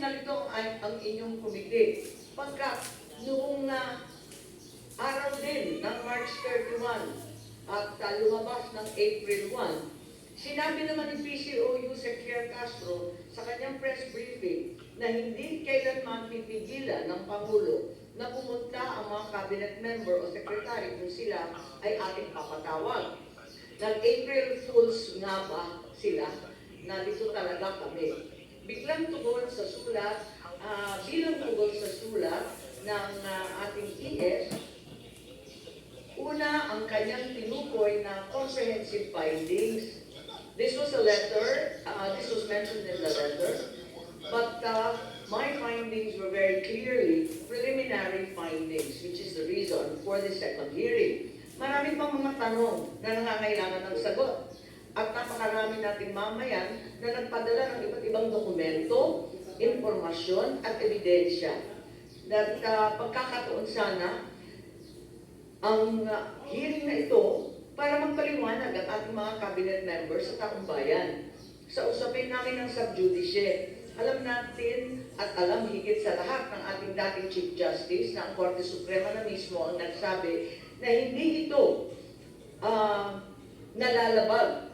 nalito ang, ang inyong komite. Pagka noong na araw din ng March 31 at uh, lumabas ng April 1, sinabi naman ni PCOU Secretary Castro sa kanyang press briefing na hindi kailanman pipigilan ng Pangulo na pumunta ang mga cabinet member o secretary kung sila ay ating papatawag. Nag-April Fools nga ba sila na dito talaga kami. Biglang tugon sa sulat, ah, bilang tugon sa sulat ng ah, ating ES, una ang kanyang tinukoy na comprehensive findings. This was a letter, uh, this was mentioned in the letter, but uh, my findings were very clearly preliminary findings, which is the reason for the second hearing. Marami pang mga tanong na nangangailangan ng sagot. At napakarami nating mamayan na nagpadala ng iba't ibang dokumento, informasyon at ebidensya. At uh, pagkakataon sana, ang uh, hearing na ito para magpaliwanag ang ating mga cabinet members sa taong bayan. Sa usapin namin ng subjudice, alam natin at alam higit sa lahat ng ating dating Chief Justice na ang Korte Suprema na mismo ang nagsabi na hindi ito ah, nalalabag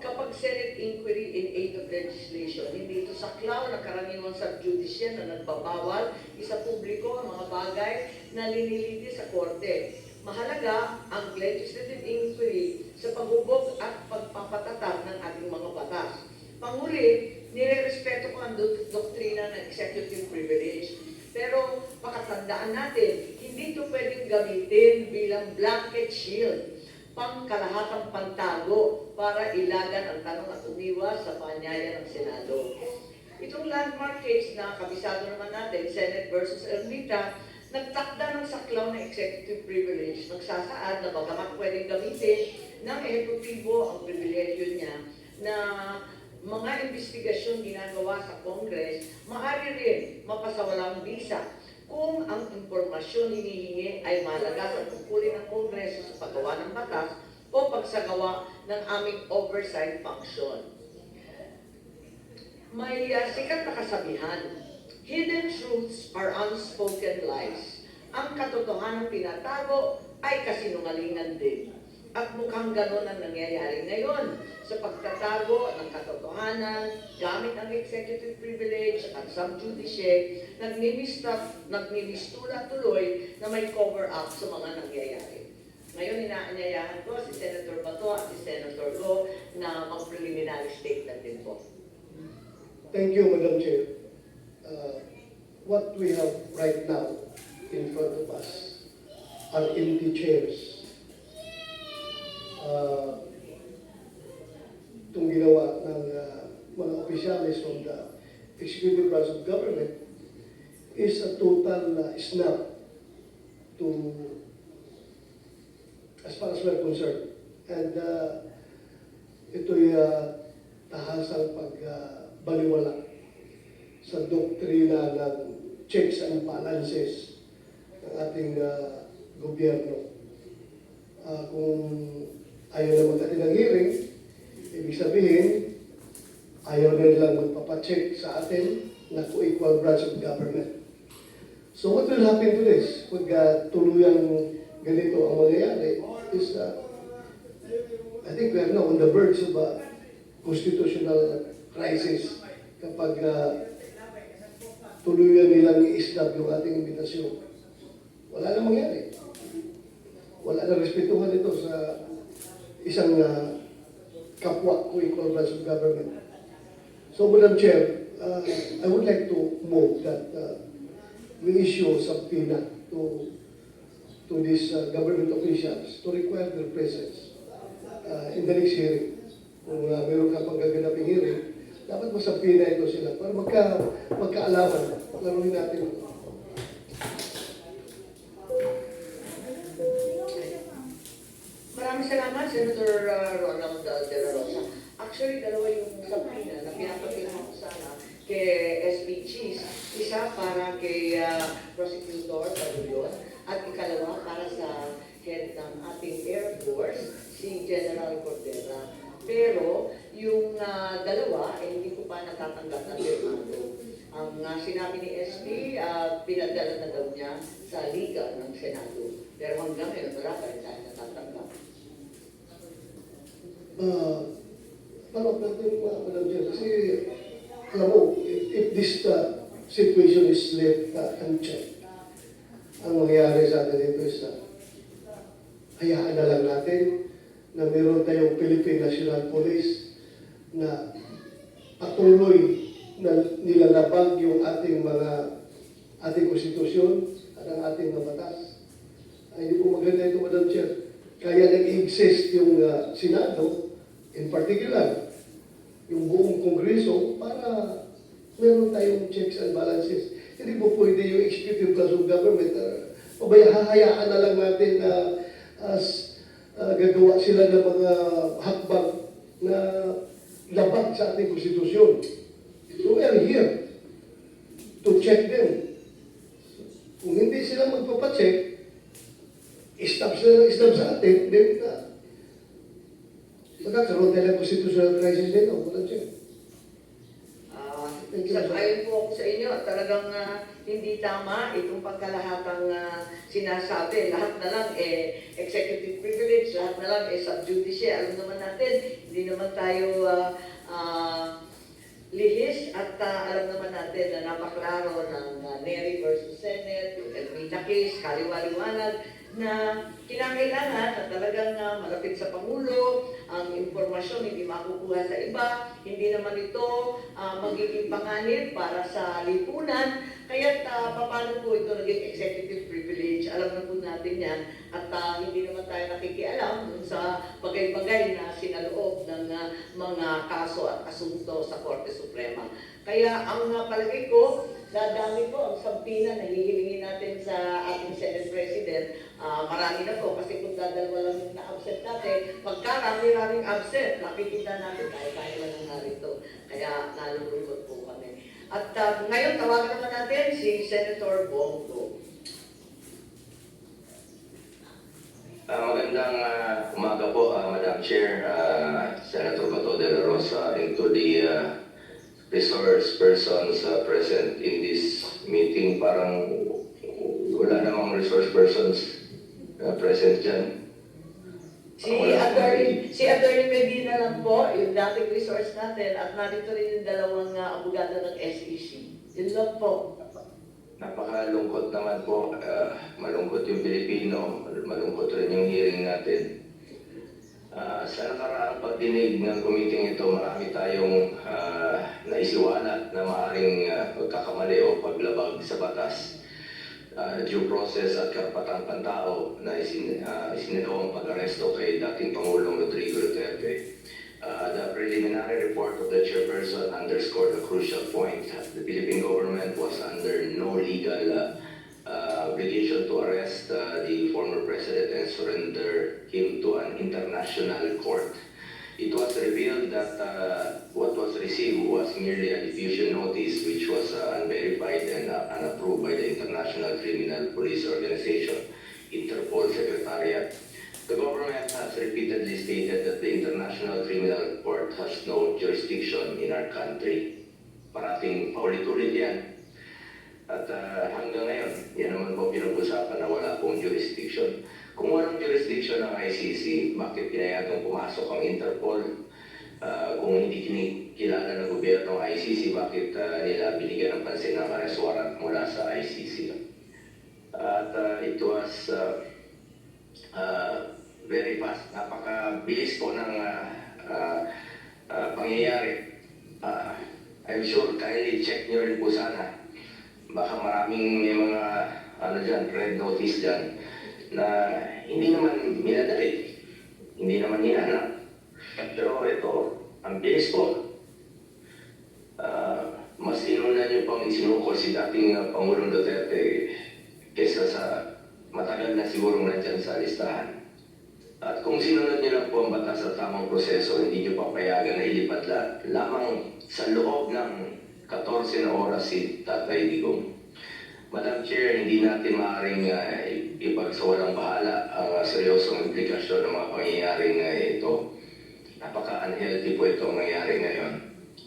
kapag Senate inquiry in aid of legislation. Hindi ito saklaw na karaniwang subjudice na nagbabawal isa publiko ang mga bagay na liniliti sa Korte. Mahalaga ang legislative inquiry sa paghubog at pagpapatatag ng ating mga batas. Panguli, nire-respeto ko ang dok- doktrina ng executive privilege. Pero pakatandaan natin, hindi ito pwedeng gamitin bilang blanket shield, pangkalahatang pantago para ilagan ang tanong at umiwas sa panyaya ng Senado. Itong landmark case na kabisado naman natin, Senate versus Ermita, nagtakda ng saklaw na executive privilege, nagsasaad na bagamat pwedeng gamitin ng ehekutibo ang pribilehyo niya na mga investigasyon ginagawa sa Congress, maaari rin mapasawalang bisa kung ang impormasyon hinihingi ay malaga sa tungkulin ng Kongreso sa paggawa ng batas o pagsagawa ng aming oversight function. May uh, sikat na kasabihan, hidden truths are unspoken lies. Ang katotohanan pinatago ay kasinungalingan din. At mukhang ganon ang nangyayari ngayon sa pagtatago ng katotohanan gamit ang executive privilege at subjudice, nagmimistula tuloy na may cover up sa mga nangyayari. Ngayon, inaanyayahan ko si Senator Bato at si Senator Go na mag-preliminary statement din po. Thank you, Madam Chair. Uh, What we have right now in front of us are empty chairs. Uh, Itong ginawa ng uh, mga opisyalis from the executive branch of government is a total uh, snap to, as far as we're concerned. And uh, ito'y uh, tahasang pagbaliwala sa doktrina ng checks and balances ng ating uh, gobyerno. Ah, kung ayaw na magdating ng hearing, ibig sabihin, ayaw na nilang magpapacheck sa atin na co-equal branch of government. So what will happen to this? Pag uh, tuluyang ganito ang mangyayari is uh, I think we are now on the verge of a constitutional crisis kapag uh, tuluyan nilang i-snap yung ating imbitasyon. Wala na mangyari. Wala na respetuhan ito sa isang uh, kapwa ko equal branch of government. So, Madam Chair, uh, I would like to move that uh, we issue a subpoena to to these uh, government officials to require their presence uh, in the next hearing. Kung uh, meron ka pang gaganaping hearing, dapat masabina ito sila para magka, magkaalaman. Laruin natin ito. Uh, Ronald uh, De La Rosa. Actually, dalawa yung subpoena na pinapakita ko sana kay SB Cheese. Isa para kay uh, Prosecutor Pagulyon at ikalawa para sa head ng ating Air Force, si General Cordera. Pero yung uh, dalawa, eh, hindi ko pa natatanggap ng pirmado. Ang uh, sinabi ni SP, ah, pinadala na daw niya sa Liga ng Senado. Pero hanggang ngayon, wala pa rin tayo natatanggap. Uh, Parang natin, Madam Chair, kasi alam mo, if, if this uh, situation is left uh, unchecked, ang mangyayari sa atin dito is uh, hayaan na lang natin na meron tayong Philippine National Police na patuloy na nilalabag yung ating mga ating konstitusyon at ang ating mga batas. Ay, hindi po maganda ito, Madam Chair. Kaya nag-exist yung uh, Senado, in particular, yung buong Kongreso, para meron tayong checks and balances. Hindi po pwede yung executive branch of government, uh, pabaya, hahayaan na lang natin na as uh, gagawa sila ng mga hakbang na labag sa ating konstitusyon. So we are here to check them. Kung hindi sila magpapacheck, stop sila stop sa atin, then uh, magkakaroon ng constitutional crisis dito. Walang check. Ah, Thank you, sa sir. ayon po ako sa inyo, talagang ah, hindi tama itong pagkalahatang ah, sinasabi. Lahat na lang eh executive privilege, lahat na lang eh sub judice. Alam naman natin, hindi naman tayo ah, ah, lihis at ah, alam naman natin na napaklaro ng uh, Neri versus Senate, Elmina case, kaliwaliwanag na kinakailangan na talagang ah, malapit sa Pangulo, ang impormasyon hindi makukuha sa iba, hindi naman ito ah, magiging panganib para sa lipunan, kaya uh, paano po ito naging executive privilege, alam na po natin yan, at ah, hindi naman tayo nakikialam sa bagay-bagay na sinaloob ng ah, mga kaso at asunto sa Korte Suprema. Kaya ang uh, palagay ko, dadami po ang sampina na hihilingin natin sa ating Senate President. Ah, marami na po kasi kung dadalwa lang yung na-absent natin, pagkarami-raming absent, nakikita natin kaya-kaya lang ang narito. Kaya nalulungkot po kami. At ah, ngayon, tawagan naman natin si Senator Bongo. Ah, magandang ah, umaga po, ah, Madam Chair, ah, Senator Bato de la Rosa, and to the ah, resource persons ah, present in this meeting. Parang wala namang resource persons ah, present dyan. Si Wala. Attorney, si Attorney Medina lang po, yung dating resource natin, at narito rin yung dalawang uh, abogado ng SEC. Yun lang po. Napakalungkot naman po. ah, malungkot yung Pilipino, malungkot rin yung hearing natin. Ah, sa nakaraang pagdinig ng committee ito, marami tayong ah, naisiwalat na maaaring ah, pagkakamali o paglabag sa batas. Ah, due process at karapatang pantao na isin, uh, isinagawang pag-aresto kay dating Pangulong Rodrigo Duterte. Uh, the preliminary report of the chairperson underscored a crucial point. The Philippine government was under no legal uh, uh, obligation to arrest uh, the former president and surrender international court. It was revealed that uh, what was received was merely a diffusion notice which was uh, unverified and uh, unapproved by the International Criminal Police Organization, Interpol Secretariat. The government has repeatedly stated that the International Criminal Court has no jurisdiction in our country. Parating paulit-ulit yan. At uh, hanggang ngayon, yan naman po pinag-usapan na wala pong jurisdiction. Kung walang jurisdiction ng ICC, bakit pinayagang pumasok ang Interpol? Uh, kung hindi kinikilala ng gobyerno ng ICC, bakit uh, nila binigyan ng pansin ng arrest warrant mula sa ICC? At uh, it was uh, uh, very fast. Napakabilis po ng uh, uh, uh, pangyayari. Uh, I'm sure kindly check nyo rin po sana. Baka maraming may mga ano dyan, red notice dyan na hindi naman minadali, hindi naman hinahanap. Pero ito, ang bilis po. Ah, mas inunan niyo pang isinukol si dating uh, Pangulong Duterte kesa sa matagal na siguro nandyan sa listahan. At kung sinunod niyo lang po ang batas sa tamang proseso, hindi niyo papayagan na ilipad la, lamang sa loob ng 14 na oras si Tatay Digong. Madam Chair, hindi natin maaaring uh, ipagsawalang bahala ang uh, seryosong implikasyon ng mga pangyayaring uh, ito. Napaka-unhealthy po ito ang nangyari ngayon.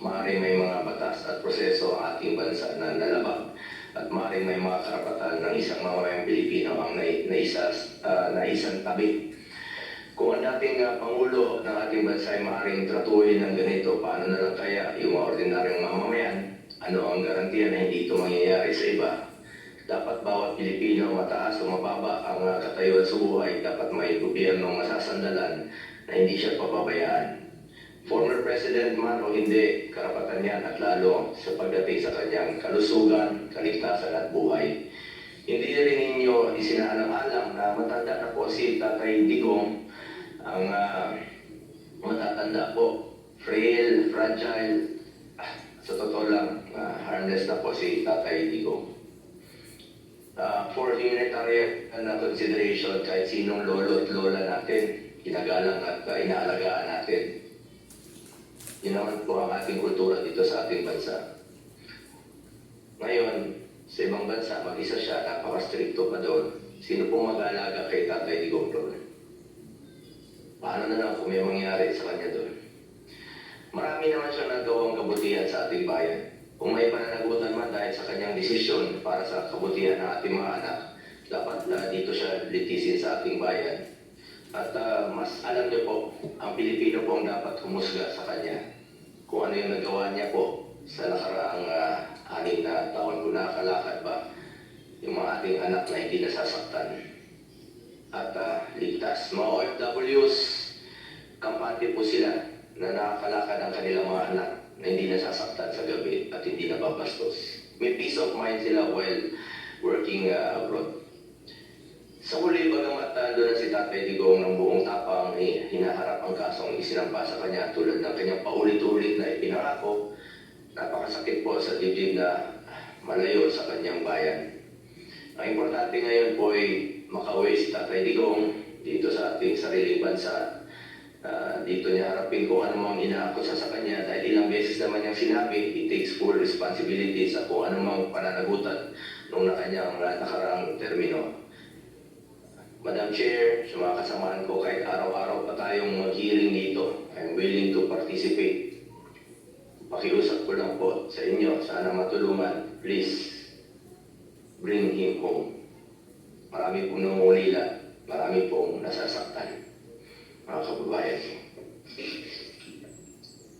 maaaring may mga batas at proseso ang ating bansa na nalabag at maaaring may mga karapatan ng isang mamamayang Pilipino ang nai- naisas, uh, naisang tabi. Kung ang dating uh, Pangulo ng ating bansa ay maaaring tratuhin ng ganito, paano na lang kaya yung mga ordinaryong mamamayan? Ano ang garantiya na hindi ito mangyayari sa iba? Dapat bawat Pilipino, mataas o mababa ang uh, katayuan sa buhay, dapat may gobyernong masasandalan na hindi siya papabayaan. Former President man o hindi, karapatan yan at lalo sa pagdating sa kanyang kalusugan, kaligtasan at buhay. Hindi rin ninyo isinaalang-alang na matanda na po si Tatay Digong ang ah, matatanda po, frail, fragile, ah, sa totoo lang, ah, harmless na po si Tatay Digong. Uh, for humanitarian na consideration, kahit sinong lolo at lola natin, ginagalang at uh, inaalagaan natin. Yun naman po ang ating kultura dito sa ating bansa. Ngayon, sa ibang bansa, mag-isa siya, napaka-stricto pa doon. Sino pong mag-aalaga kay Tatay Digong doon? Paano na lang kung may mangyari sa kanya doon? Marami naman siya nagawang kabutihan sa ating bayan. Kung may pananagutan man dahil sa kanyang desisyon para sa kabutihan ng ating mga anak, dapat na dito siya litisin sa ating bayan. At ah, mas alam niyo po, ang Pilipino po ang dapat humusga sa kanya kung ano yung nagawa niya po sa nakaraang uh, anim na taon kung nakakalakad ba yung mga ating anak na hindi nasasaktan at ah, ligtas. Mga OFWs, kampante po sila na nakakalakad ang kanilang mga anak na hindi nasasaktan sa gabi at hindi nababastos. May peace of mind sila while working ah, abroad. Sa huli, bagamat uh, doon na si Tatay Digong ng buong tapang eh, hinaharap ang kasong isinampa sa kanya tulad ng kanyang paulit-ulit na ipinangako, napakasakit po sa dibdib na malayo sa kanyang bayan. Ang importante ngayon po ay makauwi si Tatay Digong dito sa ating sariling bansa. Ah, dito niya harapin kung ano inaako sa kanya dahil ilang beses naman niyang sinabi, he takes full responsibility sa kung ano mang pananagutan nung na kanyang nakaraang termino. Madam Chair, sa mga kasamahan ko, kahit araw-araw pa tayong mag-hearing dito, I'm willing to participate. Pakiusap ko lang po sa inyo, sana matulungan, please, bring him home. Marami pong nangungulila, marami pong nasasaktan, mga kababayan.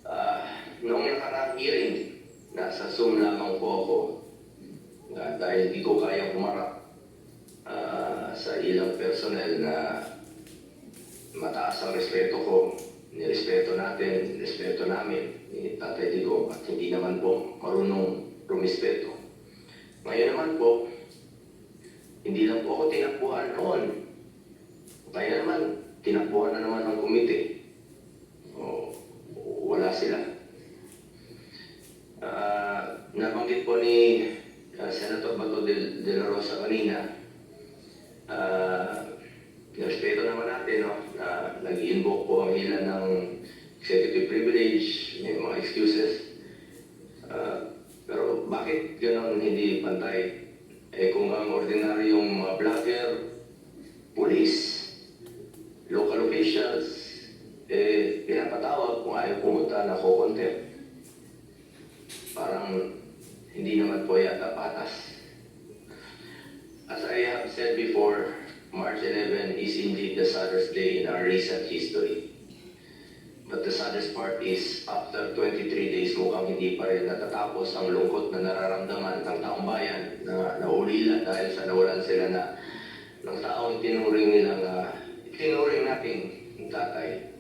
Ah, noong nakaraang hearing, nasa Zoom lamang po ako, Ah, dahil hindi ko kaya pumarap ah, sa ilang personnel na mataas ang respeto ko, nirespeto natin, respeto namin ni Tatay Digo at hindi naman po marunong rumispeto. Ngayon naman po, hindi lang po ako tinakbuhan noon. Kaya naman, tinakbuhan na naman ng komite. O, wala sila. Ah, nabanggit po ni ah, Senator Bato de, de la Rosa kanina, ah, respeto naman natin, no, na nag-invoke po ang ilan ng executive privilege, may mga excuses. Ah, pero bakit ganon hindi pantay? Eh kung ang ordinaryong mga vlogger, police, local officials, eh pinapatawag kung ayaw pumunta na ko-contempt. Parang hindi naman po yata patas. As I have said before, March 11 is indeed the saddest day in our recent history. But the saddest part is, after 23 days, mukhang hindi pa rin natatapos ang lungkot na nararamdaman ng taong bayan na naulila dahil sa nawalan sila na ng taong tinuring nilang, uh, tinuring nating tatay.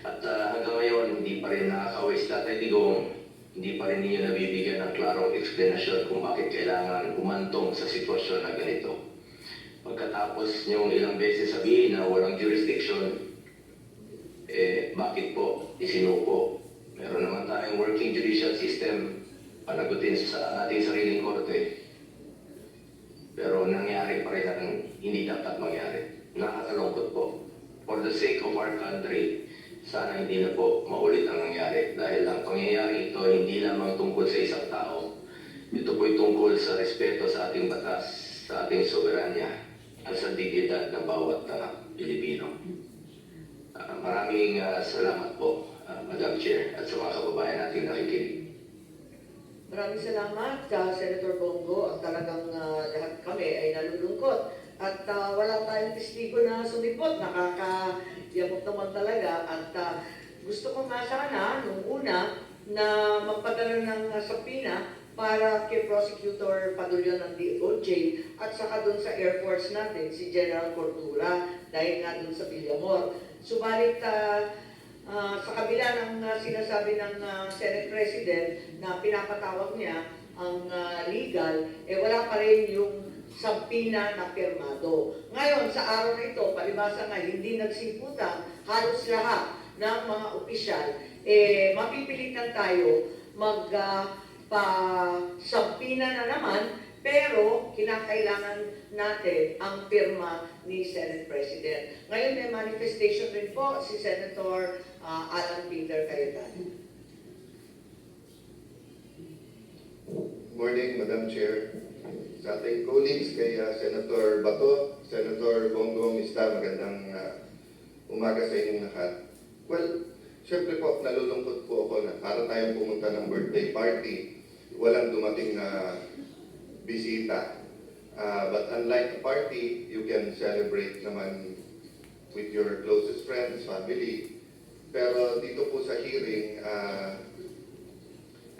At ah, hanggang ngayon, hindi pa rin nakakawis tatay Digong, hindi pa rin ninyo nabibigyan ng klarong explanation kung bakit kailangan umantong sa sitwasyon na ganito. Pagkatapos niyong ilang beses sabihin na walang jurisdiction, eh, bakit po isinuko? Meron naman tayong working judicial system, panagutin sa ating sariling korte. Pero nangyari pa rin ang hindi dapat mangyari. Nakakalungkot po. For the sake of our country, sana hindi na po maulit ang nangyari. Dahil ang pangyayari ito hindi lamang tungkol sa isang tao. Ito po'y tungkol sa respeto sa ating batas, sa ating soberanya, at sa dignidad ng bawat ah, Pilipino. Ah, maraming ah, salamat po, ah, Madam Chair, at sa mga kababayan nating nakikinig. Maraming salamat, uh, Senator Bongo. At talagang uh, lahat kami ay nalulungkot. At uh, wala tayong testigo na sumipot. Nakakayabot naman talaga. At uh, gusto ko nga sana, nung una, na magpadala ng uh, sapina para kay Prosecutor Padulyo ng DOJ at saka doon sa Air Force natin, si General Cordura, dahil nga doon sa Villamor. Subalit, uh, Ah, sa kabila ng ah, sinasabi ng ah, Senate President na pinapatawag niya ang ah, legal, eh wala pa rin yung sampina na pirmado. Ngayon, sa araw na ito, palibasa nga hindi nagsimputan halos lahat ng mga opisyal, eh mapipilitan tayo mag ah, pa sampina na naman pero kinakailangan natin ang pirma ni Senate President. Ngayon may manifestation rin po si Senator ah, Alan Peter Cayetano. Morning, Madam Chair. Sa ating colleagues kay uh, Senator Bato, Senator Bongo Mista, magandang uh, umaga sa inyong lahat. Well, syempre po, nalulungkot po ako na para tayong pumunta ng birthday party, walang dumating na bisita. Uh, but unlike a party, you can celebrate naman with your closest friends, family. Pero dito po sa hearing, uh,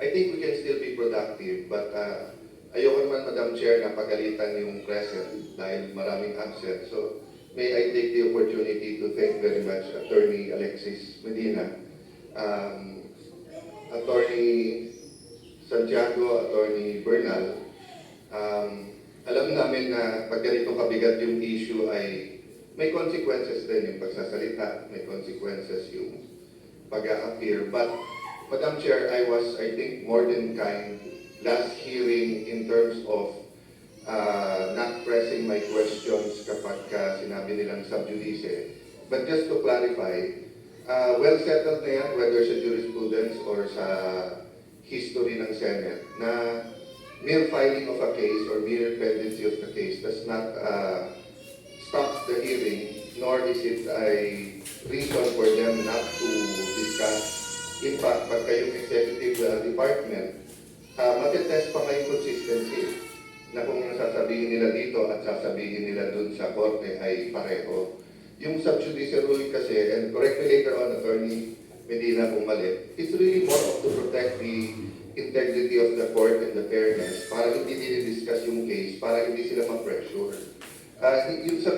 I think we can still be productive, but uh, ayoko naman, Madam Chair, na pagalitan yung present dahil maraming absent. So, may I take the opportunity to thank very much Attorney Alexis Medina, um, Attorney Santiago, Attorney Bernal. Um, alam namin na pag ganito kabigat yung issue ay may consequences din yung pagsasalita, may consequences yung pag-a-appear. But Madam Chair, I was, I think, more than kind last hearing in terms of uh, not pressing my questions kapag uh, sinabi nilang sub judice. But just to clarify, uh, well settled na yan, whether sa jurisprudence or sa history ng Senate, na mere filing of a case or mere pendency of the case does not uh, stop the hearing, nor is it a reason for them not to discuss In fact, pag kayong executive uh, department, uh, matetest pa ngayong consistency na kung yung sasabihin nila dito at sasabihin nila dun sa korte ay pareho. Yung sub-judicial ruling kasi, and correct me later on, Attorney Medina kung mali, it's really more of to protect the integrity of the court and the fairness para hindi nila discuss yung case, para hindi sila ma-pressure. Uh, yung sub